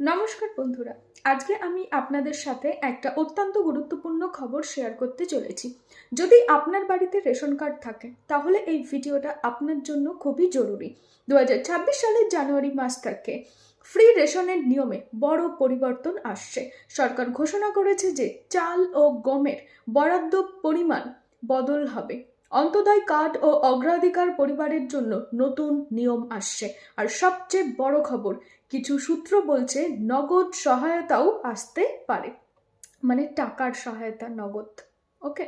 নমস্কার বন্ধুরা, আজকে আমি আপনাদের সাথে একটা অত্যন্ত গুরুত্বপূর্ণ খবর শেয়ার করতে চলেছি। যদি আপনার বাড়িতে রেশন কার্ড থাকে, তাহলে এই ভিডিওটা আপনার জন্য খুবই জরুরি। দু হাজার ছাব্বিশ সালের জানুয়ারি মাস থেকে ফ্রি রেশনের নিয়মে বড় পরিবর্তন আসছে। সরকার ঘোষণা করেছে যে চাল ও গমের বরাদ্দ পরিমাণ বদল হবে। অন্তদয় কার্ড ও অগ্রাধিকার পরিবারের জন্য নতুন নিয়ম আসছে। আর সবচেয়ে বড় খবর, কিছু সূত্র বলছে নগদ সহায়তাও আসতে পারে। মানে টাকার সহায়তা, নগদ। ওকে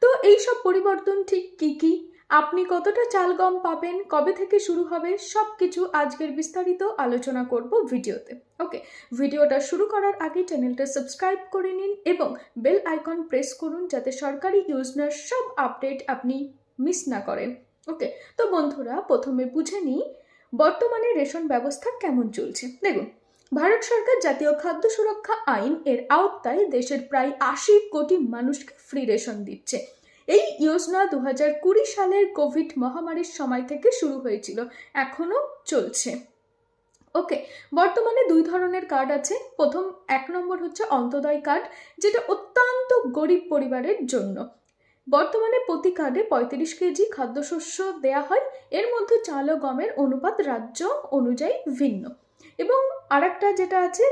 তো এইসব পরিবর্তন ঠিক কি কি? আপনি কতটা চাল গম পাবেন, কবে থেকে শুরু হবে সব কিছু আজকের বিস্তারিত আলোচনা করব ভিডিওতে। ওকে, ভিডিওটা শুরু করার আগে চ্যানেলটা সাবস্ক্রাইব করে নিন এবং বেল আইকন প্রেস করুন যাতে সরকারি ইউজনার সব আপডেট আপনি মিস না করেন। ওকে, তো বন্ধুরা, প্রথমে বুঝে নিই বর্তমানে রেশন ব্যবস্থা কেমন চলছে। দেখুন, ভারত সরকার জাতীয় খাদ্য সুরক্ষা আইন এর আওতায় দেশের প্রায় আশি কোটি মানুষকে ফ্রি রেশন দিচ্ছে। এই যোজনা দু হাজার কুড়ি সালের কোভিড মহামারীর সময় থেকে শুরু হয়েছিল, এখনও চলছে। ওকে, বর্তমানে দুই ধরনের কার্ড আছে। প্রথম, এক নম্বর হচ্ছে অন্তদয় কার্ড যেটা অত্যন্ত গরিব পরিবারের জন্য। বর্তমানে প্রতি কার্ডে পঁয়ত্রিশ কেজি খাদ্যশস্য দেয়া হয়। এর মধ্যে চাল ও গমের অনুপাত রাজ্য অনুযায়ী ভিন্ন। এবং আরেকটা যেটা আছে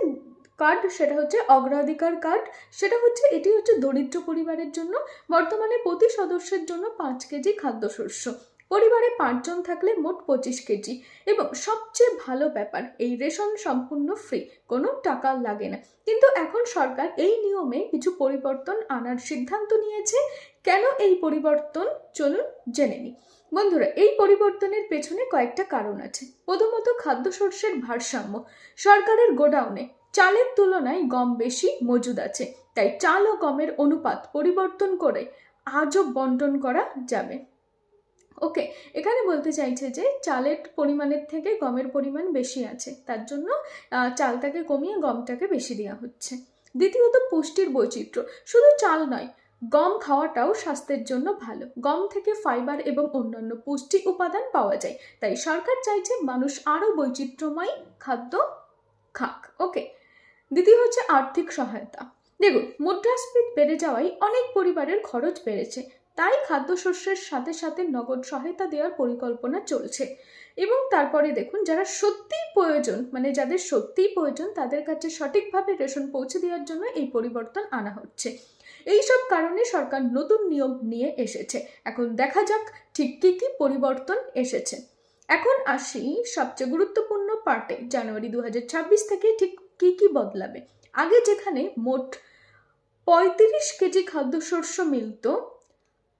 কার্ড, সেটা হচ্ছে অগ্রাধিকার কার্ড, সেটা হচ্ছে এটি হচ্ছে দরিদ্র পরিবারের জন্য, বর্তমানে প্রতি সদস্যের জন্য পাঁচ কেজি খাদ্যশস্য। পরিবারে পাঁচজন থাকলে মোট পঁচিশ কেজি। এবং সবচেয়ে ভালো ব্যাপার, এই রেশন সম্পূর্ণ ফ্রি কোনো টাকা লাগে না। কিন্তু এখন সরকার এই নিয়মে কিছু পরিবর্তন আনার সিদ্ধান্ত নিয়েছে। কেন এই পরিবর্তন? চলুন জেনে নিই। বন্ধুরা, এই পরিবর্তনের পেছনে কয়েকটা কারণ আছে। প্রথমত, খাদ্যশস্যের ভারসাম্য। সরকারের গোডাউনে চালের তুলনায় গম বেশি মজুদ আছে, তাই চাল ও গমের অনুপাত পরিবর্তন করে আজও বন্টন করা যাবে। ওকে, এখানে বলতে চাইছে যে চালের পরিমাণের থেকে গমের পরিমাণ বেশি আছে, তার জন্য চালটাকে কমিয়ে গমটাকে বেশি দেওয়া হচ্ছে। দ্বিতীয়ত পুষ্টির বৈচিত্র্য, শুধু চাল নয়, গম খাওয়াটাও স্বাস্থ্যের জন্য ভালো। গম থেকে ফাইবার এবং অন্যান্য পুষ্টি উপাদান পাওয়া যায়, তাই সরকার চাইছে মানুষ আরও বৈচিত্র্যময় খাদ্য খাক। ওকে দ্বিতীয় হচ্ছে আর্থিক সহায়তা। দেখুন, মুদ্রাস্ফীতি বেড়ে যাওয়ায় অনেক পরিবারের খরচ বেড়েছে। তাই খাদ্যশস্যের সাথে সাথে নগদ সহায়তা দেওয়ার পরিকল্পনা চলছে। এবং তারপরে দেখুন, যারা সত্যিই প্রয়োজন মানে যাদের সত্যিই প্রয়োজন, তাদের কাছে সঠিকভাবে রেশন পৌঁছে দেওয়ার জন্য এই পরিবর্তন আনা হচ্ছে। এই সব কারণে সরকার নতুন নিয়ম নিয়ে এসেছে। এখন দেখা যাক ঠিক কী কী পরিবর্তন এসেছে। এখন আসি সবচেয়ে গুরুত্বপূর্ণ পার্টে জানুয়ারি দু হাজার ছাব্বিশ থেকে ঠিক কী কী বদলাবে? আগে যেখানে মোট পঁয়ত্রিশ কেজি খাদ্যশস্য মিলত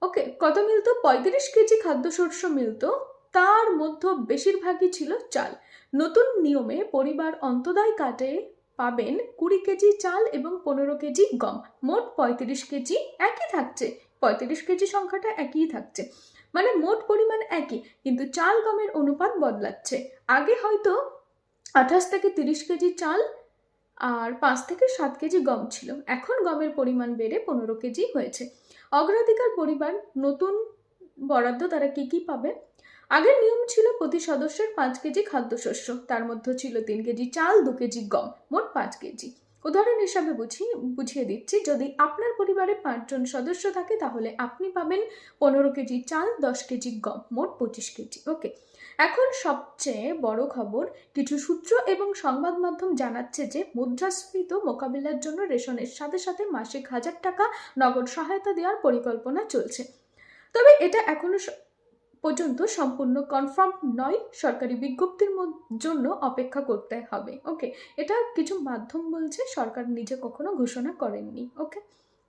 ওকে কত মিলত? পঁয়ত্রিশ কেজি খাদ্যশস্য মিলত, তার মধ্যে বেশিরভাগই ছিল চাল। নতুন নিয়মে পরিবার অন্তদায় কাটে, পাবেন কুড়ি কেজি চাল এবং পনেরো কেজি গম। মোট পঁয়ত্রিশ কেজি একই থাকছে। পঁয়ত্রিশ কেজি সংখ্যাটা একই থাকছে। মানে মোট পরিমাণ একই, কিন্তু চাল গমের অনুপাত বদলাচ্ছে। আগে হয়তো আঠাশ থেকে তিরিশ কেজি চাল আর পাঁচ থেকে সাত কেজি গম ছিল। এখন গমের পরিমাণ বেড়ে পনেরো কেজি হয়েছে। অগ্রাধিকার পরিবার নতুন বরাদ্দ তারা কি কি পাবে? আগের নিয়ম ছিল প্রতি সদস্যের পাঁচ কেজি খাদ্যশস্য। তার মধ্যে ছিল তিন কেজি চাল, দু কেজি গম, মোট পাঁচ কেজি। উদাহরণ হিসাবে বুঝি, বুঝিয়ে দিচ্ছি, যদি আপনার পরিবারে পাঁচজন সদস্য থাকে, তাহলে আপনি পাবেন পনেরো কেজি চাল, দশ কেজি গম, মোট পঁচিশ কেজি। ওকে। এখন সবচেয়ে বড় খবর, কিছু সূত্র এবং সংবাদ মাধ্যম জানাচ্ছে যে মুদ্রাস্ফীত মোকাবিলার জন্য রেশনের সাথে সাথে মাসিক হাজার টাকা নগদ সহায়তা দেওয়ার পরিকল্পনা চলছে। তবে এটা এখনও পর্যন্ত সম্পূর্ণ কনফার্ম নয়, সরকারি বিজ্ঞপ্তির জন্য অপেক্ষা করতে হবে। ওকে, এটা কিছু মাধ্যম বলছে, সরকার নিজে কখনো ঘোষণা করেননি। ওকে,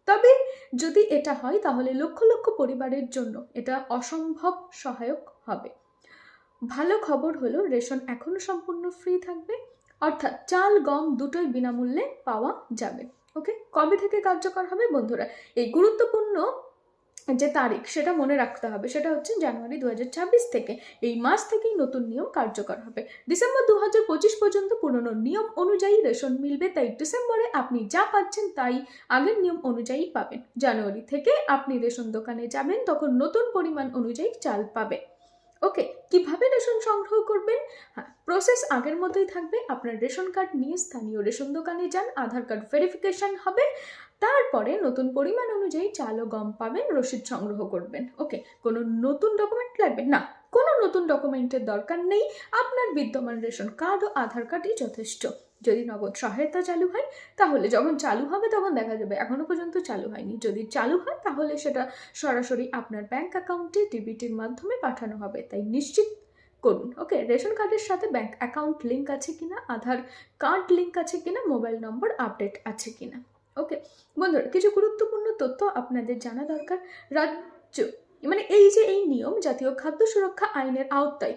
তবে যদি এটা হয় তাহলে লক্ষ লক্ষ পরিবারের জন্য এটা অসম্ভব সহায়ক হবে। ভালো খবর হলো, রেশন এখনও সম্পূর্ণ ফ্রি থাকবে। অর্থাৎ চাল, গম দুটোই বিনামূল্যে পাওয়া যাবে। ওকে কবে থেকে কার্যকর হবে বন্ধুরা? এই গুরুত্বপূর্ণ যে তারিখ, সেটা মনে রাখতে হবে। সেটা হচ্ছে জানুয়ারি দু হাজার ছাব্বিশ থেকে। এই মাস থেকেই নতুন নিয়ম কার্যকর হবে। ডিসেম্বর দু হাজার পঁচিশ পর্যন্ত পুরনো নিয়ম অনুযায়ী রেশন মিলবে, তাই ডিসেম্বরে আপনি যা পাচ্ছেন তাই আগের নিয়ম অনুযায়ী পাবেন। জানুয়ারি থেকে আপনি রেশন দোকানে যাবেন, তখন নতুন পরিমাণ অনুযায়ী চাল পাবেন। ওকে কীভাবে রেশন সংগ্রহ করবেন? হ্যাঁ প্রসেস আগের মতোই থাকবে। আপনার রেশন কার্ড নিয়ে স্থানীয় রেশন দোকানে যান, আধার কার্ড ভেরিফিকেশান হবে। তারপরে নতুন পরিমাণ অনুযায়ী চাল ও গম পাবেন, রসিদ সংগ্রহ করবেন। ওকে কোনো নতুন ডকুমেন্ট লাগবে? না, কোনো নতুন ডকুমেন্টের দরকার নেই। আপনার বিদ্যমান রেশন কার্ড ও আধার কার্ডই যথেষ্ট। যদি নগদ সহায়তা চালু হয়, তাহলে যখন চালু হবে তখন দেখা যাবে এখনও পর্যন্ত চালু হয়নি। যদি চালু হয়, তাহলে সেটা সরাসরি আপনার ব্যাংক অ্যাকাউন্টে ডিবিটির মাধ্যমে পাঠানো হবে। তাই নিশ্চিত করুন ওকে রেশন কার্ডের সাথে ব্যাংক অ্যাকাউন্ট লিঙ্ক আছে কিনা, আধার কার্ড লিঙ্ক আছে কিনা মোবাইল নম্বর আপডেট আছে কিনা ওকে বন্ধুরা, কিছু গুরুত্বপূর্ণ তথ্য আপনাদের জানা দরকার। রাজ্য মানে এই যে এই নিয়ম জাতীয় খাদ্য সুরক্ষা আইনের আওতায়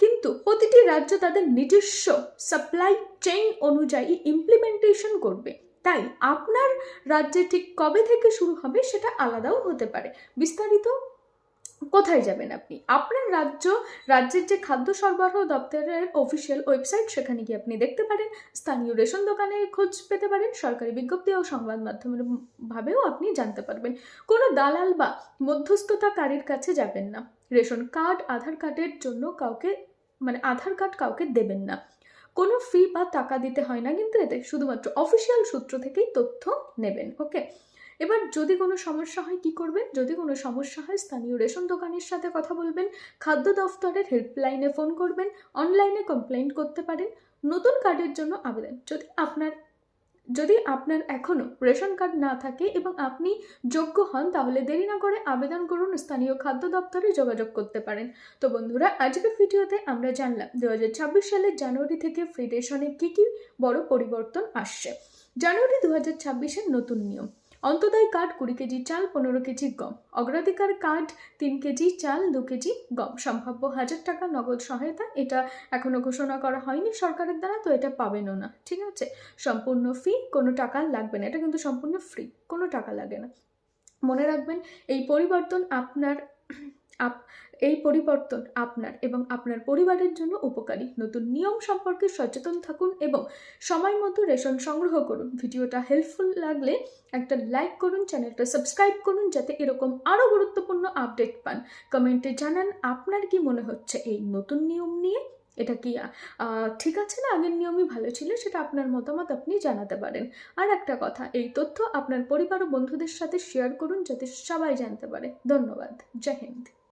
কিন্তু প্রতিটি রাজ্য তাদের নিজস্ব সাপ্লাই চেইন অনুযায়ী ইমপ্লিমেন্টেশন করবে। তাই আপনার রাজ্যে ঠিক কবে থেকে শুরু হবে সেটা আলাদাও হতে পারে। বিস্তারিত কোথায় যাবেন আপনি? আপনার রাজ্য, রাজ্যের যে খাদ্য সরবরাহ দপ্তরের অফিসিয়াল ওয়েবসাইট সেখানে গিয়ে আপনি দেখতে পারেন। স্থানীয় রেশন দোকানে খোঁজ পেতে পারেন। সরকারি বিজ্ঞপ্তি ও সংবাদ মাধ্যমের ভাবেও আপনি জানতে পারবেন। কোনো দালাল বা মধ্যস্থতাকারীর কাছে যাবেন না। রেশন কার্ড, আধার কার্ডের জন্য কাউকে মানে আধার কার্ড কাউকে দেবেন না। কোনো ফি বা টাকা দিতে হয় না, কিন্তু এতে শুধুমাত্র অফিসিয়াল সূত্র থেকেই তথ্য নেবেন ওকে এবার যদি কোনো সমস্যা হয়, কি করবেন? যদি কোনো সমস্যা হয়, স্থানীয় রেশন দোকানের সাথে কথা বলবেন, খাদ্য দফতরের হেল্পলাইনে ফোন করবেন অনলাইনে কমপ্লেন করতে পারেন, নতুন কার্ডের জন্য আবেদন। যদি আপনার যদি আপনার এখনও রেশন কার্ড না থাকে এবং আপনি যোগ্য হন, তাহলে দেরি না করে আবেদন করুন, স্থানীয় খাদ্য দপ্তরে যোগাযোগ করতে পারেন। তো বন্ধুরা, আজকের ভিডিওতে আমরা জানলাম দুই হাজার ছাব্বিশ সালের জানুয়ারি থেকে ফ্রি রেশনে কী কী বড় পরিবর্তন আসছে। জানুয়ারি দু হাজার নতুন নিয়ম। অন্তদয় কাঠ কুড়ি কেজি চাল, পনেরো কেজি গম। অগ্রাধিকার কাঠ তিন কেজি চাল, দু কেজি গম। সম্ভাব্য হাজার টাকা নগদ সহায়তা, এটা এখনও ঘোষণা করা হয়নি সরকারের দ্বারা, তো এটা পাবেনও না। ঠিক আছে? সম্পূর্ণ ফি, কোনো টাকা লাগবে না। এটা কিন্তু সম্পূর্ণ ফ্রি, কোনো টাকা লাগে না। মনে রাখবেন, এই পরিবর্তন আপনার, আপ এই পরিবর্তন আপনার এবং আপনার পরিবারের জন্য উপকারী। নতুন নিয়ম সম্পর্কে সচেতন থাকুন এবং সময় মতো রেশন সংগ্রহ করুন। ভিডিওটা হেল্পফুল লাগলে একটা লাইক করুন চ্যানেলটা সাবস্ক্রাইব করুন যাতে এরকম আরও গুরুত্বপূর্ণ আপডেট পান। কমেন্টে জানান আপনার কি মনে হচ্ছে এই নতুন নিয়ম নিয়ে। এটা কি ঠিক আছে না? আগের নিয়মই ভালো ছিল, সেটা আপনার মতামত আপনি জানাতে পারেন। আর একটা কথা, এই তথ্য আপনার পরিবার ও বন্ধুদের সাথে শেয়ার করুন যাতে সবাই জানতে পারে। ধন্যবাদ। জয় হিন্দ।